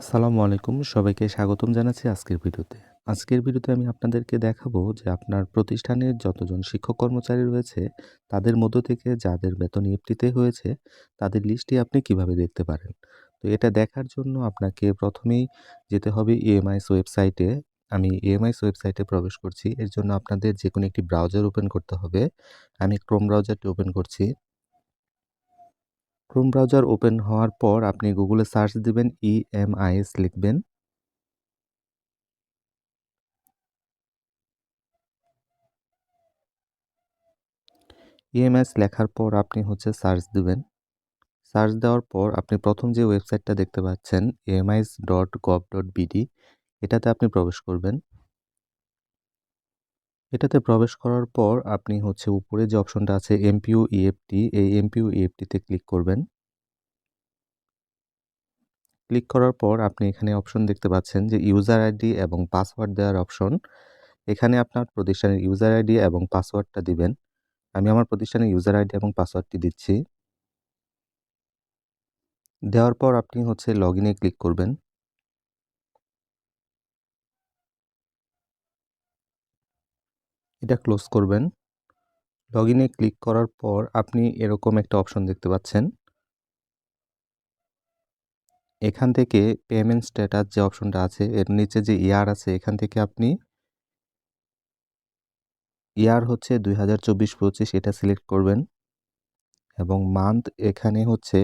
আসসালামু আলাইকুম, সবাইকে স্বাগতম জানাচ্ছি আজকের ভিডিওতে। আজকের ভিডিওতে আমি আপনাদেরকে দেখাবো যে আপনার প্রতিষ্ঠানের যতজন শিক্ষক কর্মচারী রয়েছে, তাদের মধ্য থেকে যাদের বেতন ইএফটিতে হয়েছে, তাদের লিস্টটি আপনি কীভাবে দেখতে পারেন? তো এটা দেখার জন্য আপনাকে প্রথমেই যেতে হবে ইএমআইস ওয়েবসাইটে। আমি ইএমআইস ওয়েবসাইটে প্রবেশ করছি। এর জন্য আপনাদের যে কোনো একটি ব্রাউজার ওপেন করতে হবে। আমি ক্রোম ব্রাউজারটি ওপেন করছি। ক্রোম ব্রাউজার ওপেন হওয়ার পর আপনি গুগলে সার্চ দিবেন ইএমআইএস লিখবেন। ইএমআইএস লেখার পর আপনি হচ্ছে সার্চ দিবেন। সার্চ দেওয়ার পর আপনি প্রথম যে ওয়েবসাইটটা দেখতে পাচ্ছেন MIS dot gov dot BD এটাতে আপনি প্রবেশ করবেন। এটাতে প্রবেশ করার পর আপনি হচ্ছে উপরে যে অপশনটা আছে এমপিউ ইএফটি, এই এমপিউ ইএফটিতে ক্লিক করবেন। ক্লিক করার পর আপনি এখানে অপশন দেখতে পাচ্ছেন যে ইউজার আইডি এবং পাসওয়ার্ড দেওয়ার অপশন। এখানে আপনার প্রতিষ্ঠানের ইউজার আইডি এবং পাসওয়ার্ডটা দিবেন। আমি আমার প্রতিষ্ঠানের ইউজার আইডি এবং পাসওয়ার্ডটি দিচ্ছি। দেওয়ার পর আপনি হচ্ছে লগ ইনে ক্লিক করবেন। এটা ক্লোজ করবেন। লগ ইনে ক্লিক করার পর আপনি এরকম একটা অপশন দেখতে পাচ্ছেন। এখান থেকে পেমেন্ট স্ট্যাটাস যে অপশনটা আছে, এর নিচে যে ইয়ার আছে, এখান থেকে আপনি ইয়ার হচ্ছে দুই হাজার চব্বিশ পঁচিশ, এটা সিলেক্ট করবেন। এবং মান্থ এখানে হচ্ছে,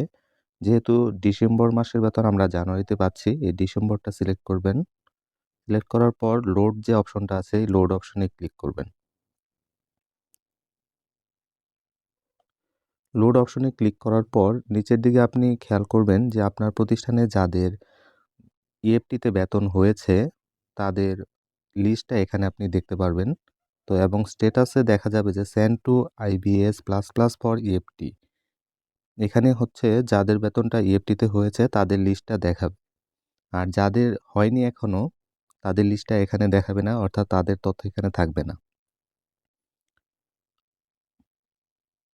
যেহেতু ডিসেম্বর মাসের বেতন আমরা জানুয়ারিতে পাচ্ছি, এই ডিসেম্বরটা সিলেক্ট করবেন। সিলেক্ট করার পর লোড যে অপশনটা আছে লোড অপশনে ক্লিক করবেন। লোড অপশনে ক্লিক করার পর নিচের দিকে আপনি খেয়াল করবেন যে আপনার প্রতিষ্ঠানে যাদের ইএফটিতে বেতন হয়েছে, তাদের লিস্টটা এখানে আপনি দেখতে পারবেন। তো এবং স্টেটাসে দেখা যাবে যে send to IBS plus plus for EFT এখানে হচ্ছে যাদের বেতনটা ইএফটিতে হয়েছে, তাদের লিস্টটা দেখাবে। আর যাদের হয়নি এখনও তাদের লিস্টটা এখানে দেখাবে না, অর্থাৎ তাদের তথ্য এখানে থাকবে না।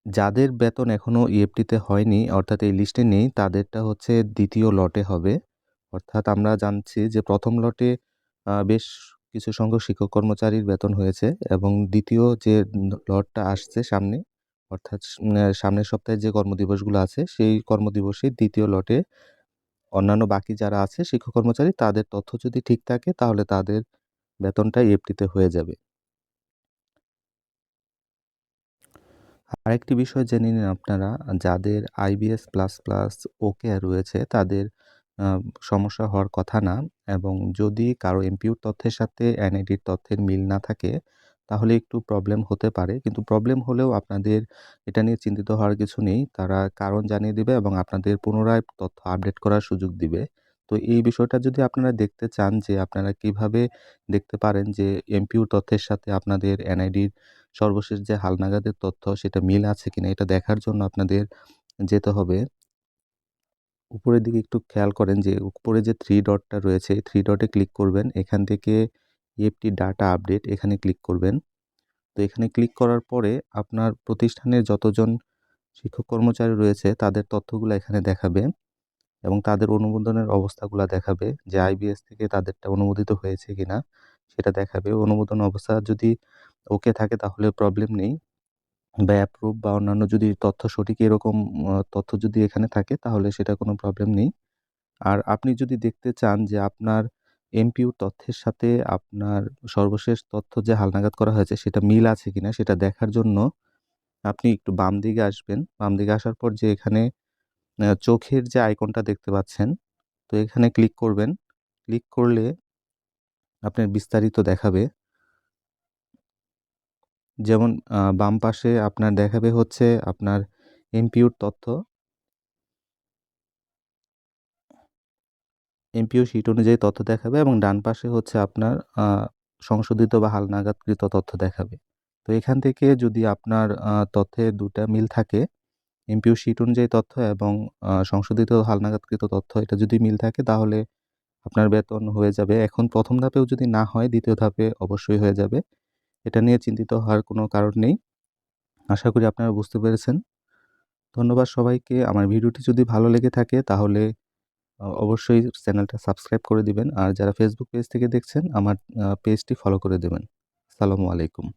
যাদের বেতন এখনও ইএফটিতে হয়নি, অর্থাৎ এই লিস্টে নেই, তাদেরটা হচ্ছে দ্বিতীয় লটে হবে। অর্থাৎ আমরা জানছি যে প্রথম লটে বেশ কিছু সংখ্যক শিক্ষক কর্মচারীর বেতন হয়েছে এবং দ্বিতীয় যে লটটা আসছে সামনে, অর্থাৎ সামনের সপ্তাহে যে কর্মদিবসগুলো আছে, সেই কর্মদিবসে দ্বিতীয় লটে অন্যান্য বাকি যারা আছে, শিক্ষক কর্মচারী, তাদের তথ্য যদি ঠিক থাকে, তাহলে তাদের বেতনটা ইএফটিতে হয়ে যাবে। আরেকটি বিষয় জেনে নিন আপনারা, যাদের আইবিএস প্লাস প্লাস ওকে রয়েছে, তাদের সমস্যা হওয়ার কথা না। এবং যদি কারও এমপিউর তথ্যের সাথে এনআইডির তথ্যের মিল না থাকে, তাহলে একটু প্রবলেম হতে পারে। কিন্তু প্রবলেম হলেও আপনাদের এটা নিয়ে চিন্তিত হওয়ার কিছু নেই। তারা কারণ জানিয়ে দিবে এবং আপনাদের পুনরায় তথ্য আপডেট করার সুযোগ দিবে। তো এই বিষয়টা যদি আপনারা দেখতে চান যে আপনারা কীভাবে দেখতে পারেন যে এমপিউর তথ্যের সাথে আপনাদের এনআইডির সর্বশেষ যে হালনাগাদের তথ্য সেটা মিল আছে কিনা এটা দেখার জন্য আপনাদের যেতে হবে। উপরের দিকে একটু খেয়াল করেন যে উপরে যে থ্রি ডটটা রয়েছে থ্রি ডটে ক্লিক করবেন। এখান থেকে ইএফটি ডাটা আপডেট এখানে ক্লিক করবেন। তো এখানে ক্লিক করার পরে আপনার প্রতিষ্ঠানের যতজন শিক্ষক কর্মচারী রয়েছে তাদের তথ্যগুলো এখানে দেখাবে এবং তাদের অনুমোদনের অবস্থাগুলো দেখাবে যে আইবিএস থেকে তাদেরটা অনুমোদিত হয়েছে কিনা সেটা দেখাবে। অনুমোদন অবস্থা যদি ওকে থাকে তাহলে প্রবলেম নেই। বা অ্যাপ্রুভ বা অন্যান্য যদি তথ্য সঠিক এরকম তথ্য যদি এখানে থাকে তাহলে সেটা কোনো প্রবলেম নেই। আর আপনি যদি দেখতে চান যে আপনার এমপিউ তথ্যের সাথে আপনার সর্বশেষ তথ্য যে হালনাগাদ করা হয়েছে সেটা মিল আছে কিনা সেটা দেখার জন্য আপনি একটু বাম দিকে আসবেন। বাম দিকে আসার পর যে এখানে চোখের যে আইকনটা দেখতে পাচ্ছেন, তো এখানে ক্লিক করবেন। ক্লিক করলে আপনার বিস্তারিত দেখাবে। যেমন বাম পাশে আপনার দেখাবে হচ্ছে আপনার এমপিউর তথ্য। এমপিও শিট অনুযায়ী তথ্য দেখাবে এবং ডান পাশে হচ্ছে আপনার সংশোধিত বা হালনাগাদকৃত তথ্য দেখাবে। তো এখান থেকে যদি আপনার তথ্যে দুটা মিল থাকে এমপিও শিট অনুযায়ী তথ্য এবং সংশোধিত হালনাগাদকৃত তথ্য, এটা যদি মিল থাকে তাহলে আপনার বেতন হয়ে যাবে। এখন প্রথম ধাপেও যদি না হয়, দ্বিতীয় ধাপে অবশ্যই হয়ে যাবে। এটা নিয়ে চিন্তিত হওয়ার কোনো কারণ নেই আশা করি আপনারা বুঝতে পেরেছেন ধন্যবাদ সবাইকে আমার ভিডিওটি যদি ভালো লেগে থাকে তাহলে অবশ্যই চ্যানেলটা সাবস্ক্রাইব করে দিবেন। আর যারা ফেসবুক পেজ থেকে দেখছেন, আমার পেজটি ফলো করে দেবেন। আসসালামু আলাইকুম।